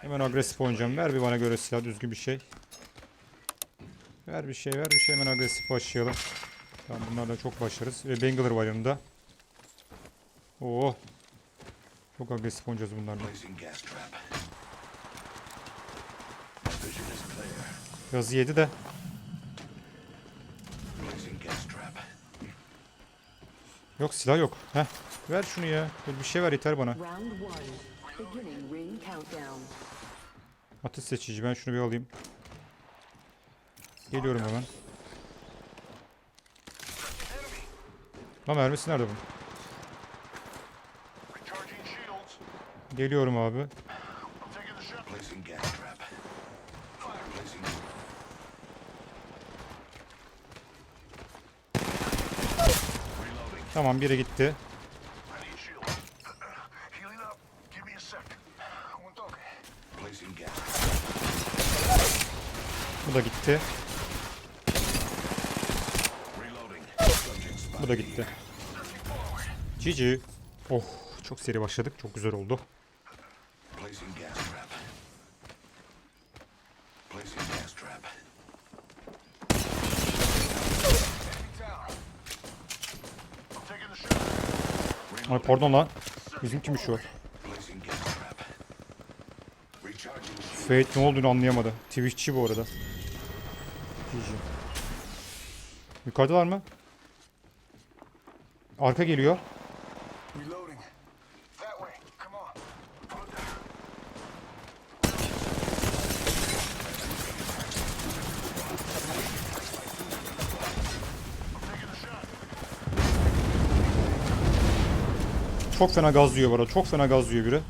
Hemen agresif oynayacağım. Ver bir bana göre silah düzgün bir şey. Ver bir şey ver bir şey hemen agresif başlayalım. Tamam bunlarla çok başlarız. Ve Bangler var yanında. Oo. Çok agresif oynayacağız bunlarla. Gazı yedi de. Yok silah yok. Heh. Ver şunu ya. Bir şey ver yeter bana. Atış seçici. Ben şunu bir alayım. Geliyorum hemen. Lan mermisi nerede shields. Geliyorum abi. Tamam biri gitti. I need shield. Healing up. Give me a sec. Un toque. Placing gas trap. Bu da gitti. Bu da gitti. GG. Oh çok seri başladık. Çok güzel oldu. Ay pardon lan. O. Trap. Recharging shield. Fate ne olduğunu anlayamadı. Twitch'çi bu arada. GG. Yukarıdalar mı? Arka geliyor. Çok fena gaz yiyor bu arada. Çok fena gaz yiyor biri.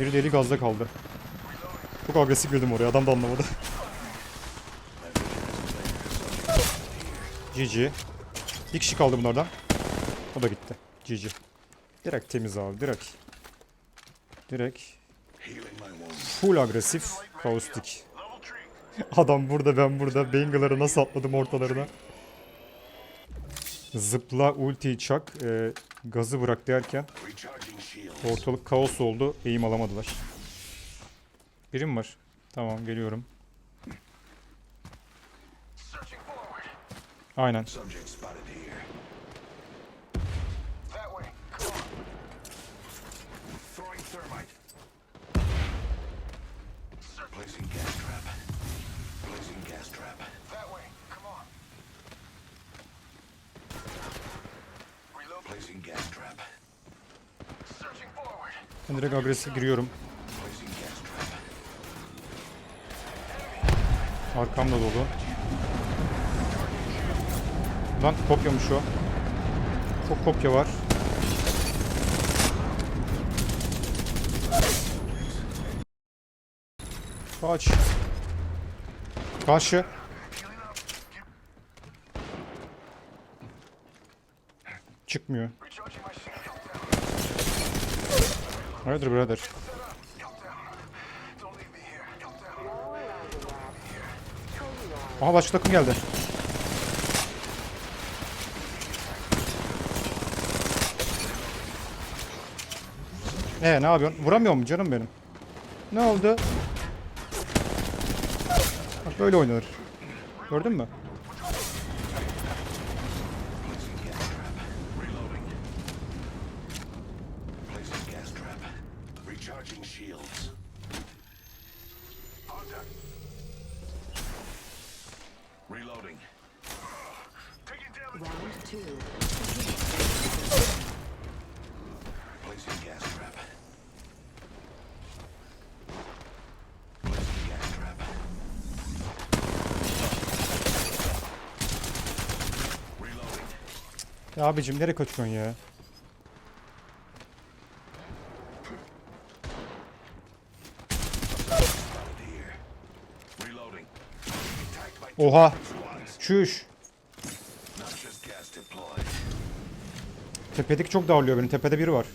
Biri deli gazda kaldı. Çok agresif girdim oraya. Adam da anlamadı. GG. Bir kişi kaldı bunlardan. O da gitti. GG. Direkt temiz abi. Direkt. Direkt. Full agresif. Kaustik. Adam burada ben burada. Bangle'ları nasıl atladım ortalarına. Zıpla ulti çak. e, gazı bırak derken ortalık kaos oldu. Eğim alamadılar. Birim var. Tamam geliyorum. Forward. Ben direkt agresif giriyorum. Arkamda dolu. Lan kopyamış o. Çok kopya var. Kaç. Karşı. Çıkmıyor. Hayırdır birader? Aha başka takım geldi. Ee ne yapıyorsun? Vuramıyor mu canım benim? Ne oldu? Bak böyle oynanır. Gördün mü? Placing gas trap. Recharging shields. Contact. Reloading. Taking damage. Round two. Placing gas trap. Placing gas trap. Reloading. Ya abicim nereye kaçıyorsun ya? Oha. Çüş. Tepedeki çok darlıyor beni. Tepede biri var.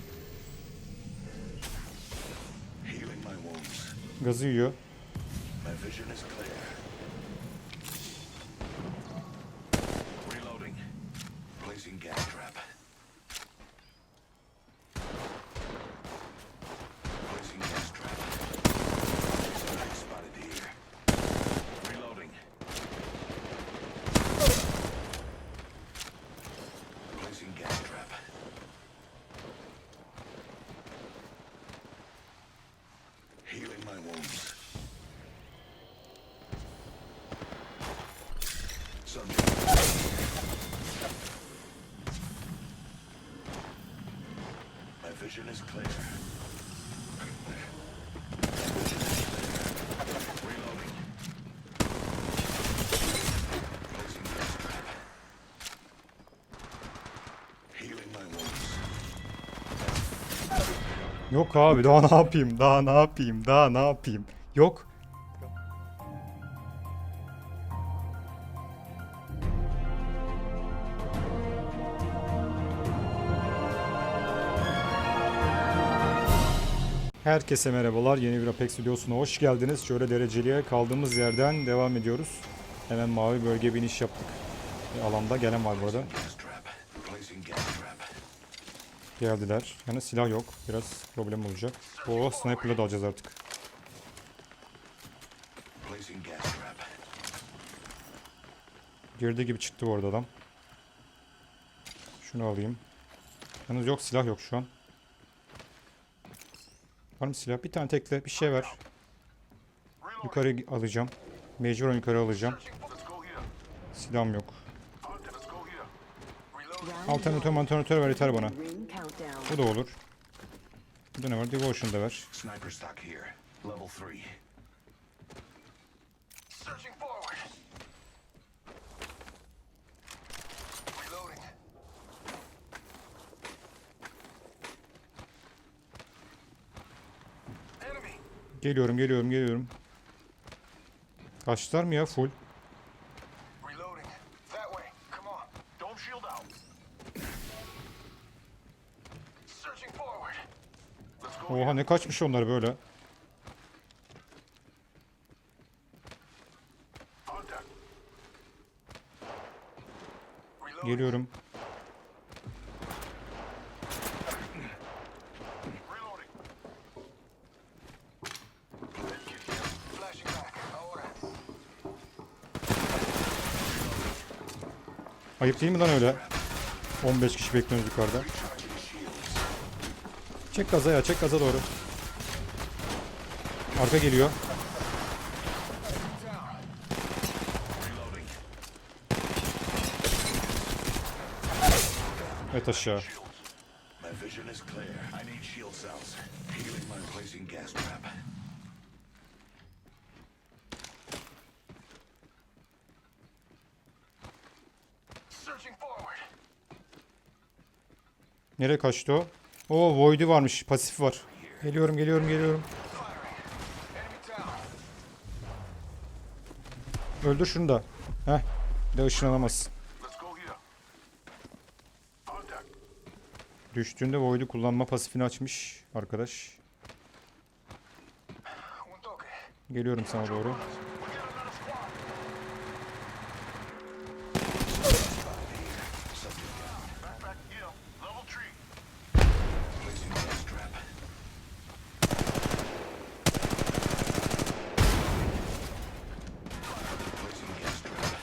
Gazı yiyor. My vision is clear. Reloading. Placing gas trap. Placing gas trap. wounds. Subject. My vision is clear. Yok abi daha ne yapayım? Daha ne yapayım? Daha ne yapayım? Yok. Herkese merhabalar. Yeni bir Apex videosuna hoş geldiniz. Şöyle dereceliğe kaldığımız yerden devam ediyoruz. Hemen mavi bölge bir iniş yaptık. Bir alanda gelen var burada. Geldiler. Yani silah yok. Biraz problem olacak. Oo sniper'la da alacağız artık. Girdiği gibi çıktı bu arada adam. Şunu alayım. Yalnız yok silah yok şu an. Var mı silah? Bir tane tekle bir şey ver. Yukarı alacağım. Mecburen yukarı alacağım. Silahım yok. Alternatör alternatör ver yeter bana. Bu da olur. Burada ne var? Devotion da ver. Geliyorum geliyorum geliyorum. Kaçlar mı ya full? Oha ne kaçmış onlar böyle. Geliyorum. Ayıp değil mi lan öyle? 15 kişi bekliyoruz yukarıda. Çek gaza ya çek gaza doğru. Arka geliyor. Evet aşağı. My vision is clear. I need shield cells. Healing my placing gas trap. Nereye kaçtı o? Oo Void'i varmış. Pasif var. Geliyorum geliyorum geliyorum. Öldür şunu da. Heh. Bir de ışınlanamaz. Let's go here. Contact. Düştüğünde Void'i kullanma pasifini açmış arkadaş. Geliyorum sana doğru. We got another squad. Subject down. Backpack here. Level three. Placing gas trap. Placing gas trap. That's placing gas trap.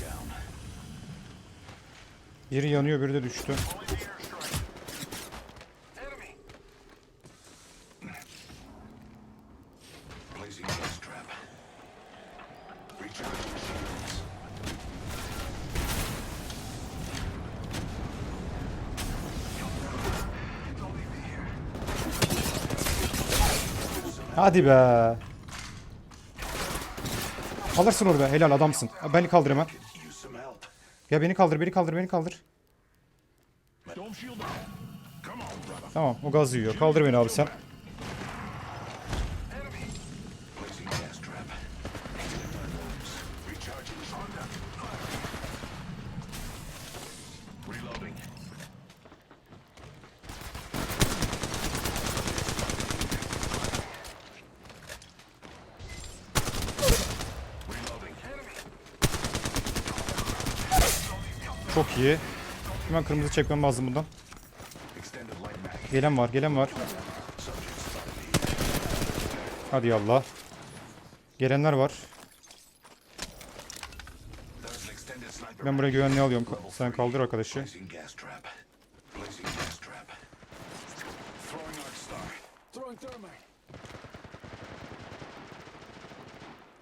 Down. Biri yanıyor biri de düştü. Hadi be. Alırsın onu be. Helal adamsın. Beni kaldır hemen. Ya beni kaldır, beni kaldır, beni kaldır. Tamam, o gaz yiyor. Kaldır beni abi sen. Enemy. Placing gas trap. Healing my wounds. Recharging Honda. Reloading. Reloading. Enemy. Çok iyi. Hemen kırmızı çekmem lazım bundan. Gelen var, gelen var. Hadi yallah. Gelenler var. Ben buraya güvenliği alıyorum. Sen kaldır arkadaşı.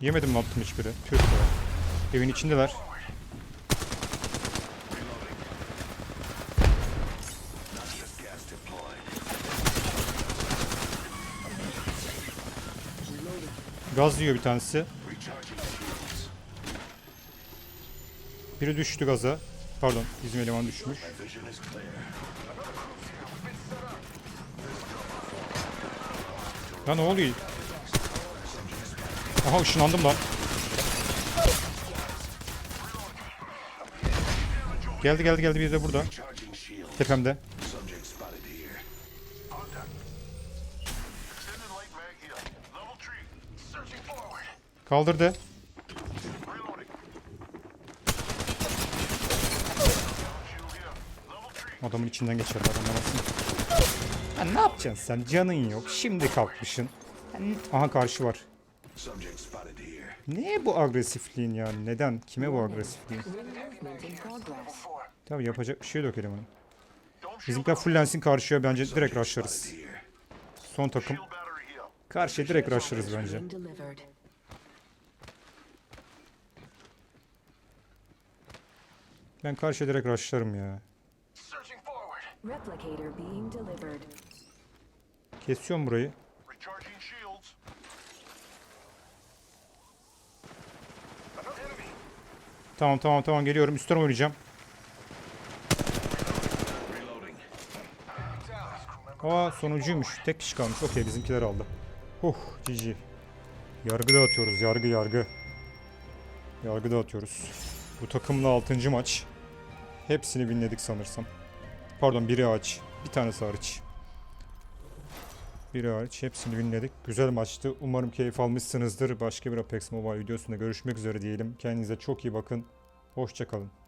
Yemedim mi attım hiçbiri? Tüh. Evin içindeler. Gaz yiyor bir tanesi. Biri düştü gaza. Pardon bizim eleman düşmüş. Ya ne oluyor? Aha ışınlandım lan. Geldi geldi geldi bir de burada. Tepemde. Kaldırdı. Reloading. Shield here. Level 3. Adamın içinden geçerler anlamasın. Ya ne yapacaksın sen? Canın yok. Şimdi kalkmışsın. Aha karşı var. Ne bu agresifliğin yani? Neden? Kime bu agresifliğin? Tabii yapacak bir şey yok elemanın. Bizimkiler fullensin karşıya bence direkt rushlarız. Son takım. Karşıya direkt rushlarız bence. Ben karşıya direkt rushlarım ya. Kesiyorum burayı. Tamam tamam tamam geliyorum. Üstten oynayacağım. Aa sonuncuymuş. Tek kişi kalmış. Okey bizimkiler aldı. Huh GG. Yargı dağıtıyoruz. Yargı yargı. Yargı dağıtıyoruz. Bu takımla 6. maç. Hepsini winledik sanırsam. Pardon biri hariç. Bir tanesi hariç. Biri hariç. Hepsini winledik. Güzel maçtı. Umarım keyif almışsınızdır. Başka bir Apex Mobile videosunda görüşmek üzere diyelim. Kendinize çok iyi bakın. Hoşçakalın.